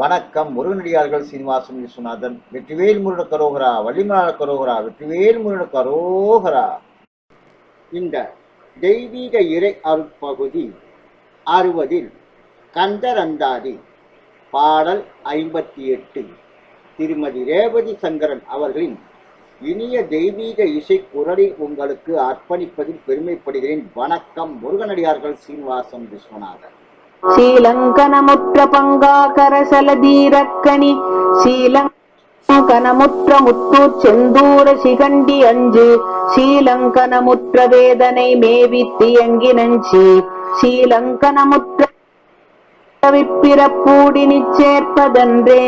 வணக்கம். முருகனடியார்கள் சீனிவாசன் விஸ்வநாதன் வெற்றிவேல் முருகன கரோகரா வள்ளிமலான கரோகரா வெற்றிவேல் முருகன கரோகரா. இந்த தெய்வீக இறை அருட்பகுதி அறுபதில் கந்தரந்தாதி பாடல் ஐம்பத்தி எட்டு. திருமதி ரேவதி சங்கரன் அவர்களின் இனிய தெய்வீக இசை குரலை உங்களுக்கு அர்ப்பணிப்பதில் பெருமைப்படுகிறேன். வணக்கம். முருகனடியார்கள் சீனிவாசன் விஸ்வநாதன். ஸ்ரீலங்கனமுற்ற பங்காகரசல தீரக்கணி ஸ்ரீலங்கனமுற்ற முத்தூர் செந்தூர சிகண்டி அஞ்சு ஸ்ரீலங்கனமுற்ற வேதனை மேவி தியங்கி நஞ்சி ஸ்ரீலங்கனமுற்ற விப்பிறப்பூடினி சேர்ப்பதன்றே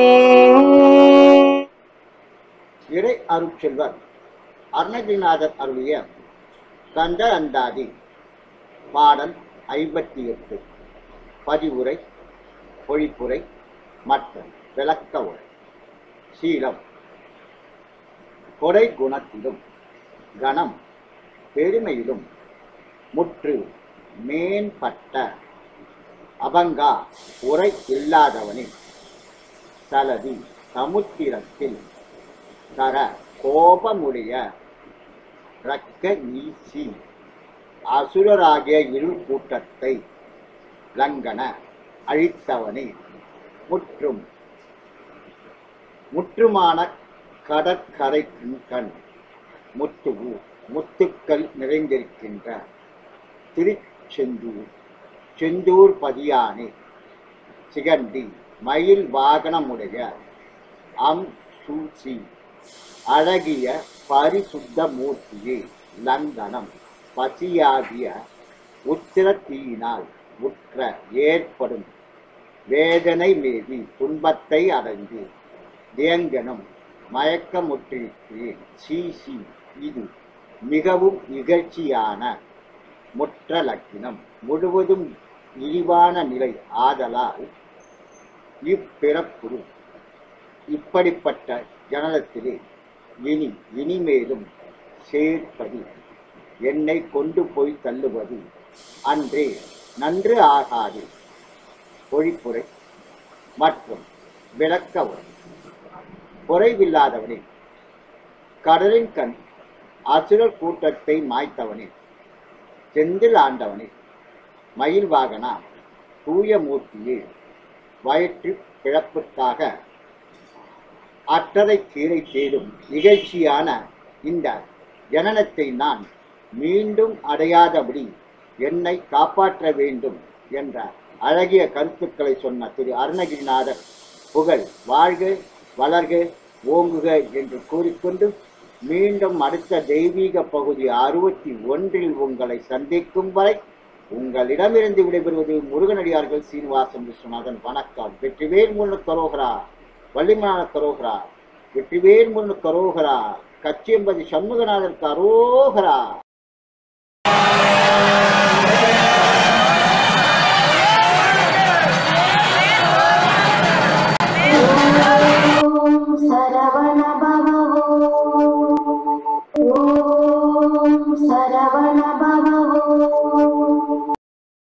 இறை அருட்செல்வர் அருணகிரிநாதர் அருளிய கந்த அந்தாதி பாடல் ஐம்பத்தி எட்டு. பதிவுரை பொழிப்புரை மற்றும் விளக்க உரை. சீலம். கொடை குணத்திலும் கணம் பெருமையிலும் முற்று மேம்பட்ட அபங்கா உரை இல்லாதவனின் தலதி சமுத்திரத்தில் தர கோபமுடைய ரக்க நீசி அசுரராகிய இரு கூட்டத்தை லங்கன அழித்தவனே. முற்றும். முற்றுமான கடற்கரை கண் முத்துவு முத்துக்கள் நிறைந்திருக்கின்ற திருச்செந்தூர் செந்தூர் பதியானே. சிகண்டி மயில் வாகனமுடைய அம் சூசி அழகிய பரிசுத்த மூர்த்தியே. லந்தனம் பசியாகிய உத்திரத்தீயினால் உற்ற ஏற்படும். வேதனை மீதி துன்பத்தை அடைந்து. தேங்கனும் மயக்கமுற்றிருக்கிறேன். சீசி இது மிகவும் நிகழ்ச்சியான முற்ற லக்கினம். முழுவதும் இழிவான நிலை ஆதலால் இப்பிறப்புறு இப்படிப்பட்ட ஜனலத்திலே இனி இனிமேலும் சேர்ப்பது என்னை கொண்டு போய் தள்ளுவது அன்றே. நன்று ஆகாது. ஒழிப்புரை மற்றும் விளக்க உரை. குறைவில்லாதவனே கடலின் கண் அசுரர் கூட்டத்தை மாய்த்தவனே செந்தில் ஆண்டவனே மயில் வாகனா தூய மூர்த்தியில் வயிற்று பிழப்புக்காக அற்றதை கீரை தேடும் நிகழ்ச்சியான இந்த ஜனனத்தை நான் மீண்டும் அடையாதபடி என்னை காப்பாற்ற வேண்டும் என்ற அழகிய கருத்துக்களை சொன்ன திரு அருணகிரிநாதர் புகழ் வாழ்க வளர்க ஓங்குக என்று கூறிக்கொண்டு மீண்டும் அடுத்த தெய்வீக பகுதி அறுபத்தி ஒன்றில் உங்களை சந்திக்கும் வரை உங்களிடமிருந்து விடைபெறுவது முருகனடியார்கள் சீனிவாசன் விஸ்வநாதன். வணக்கம். வெற்றிவேல் முன்னு கரோகரா வள்ளிமலான கரோகரா வெற்றிவேல் முன்னு கரோகரா கச்சியம்பதி சண்முகநாதன் கரோகரா. சரவண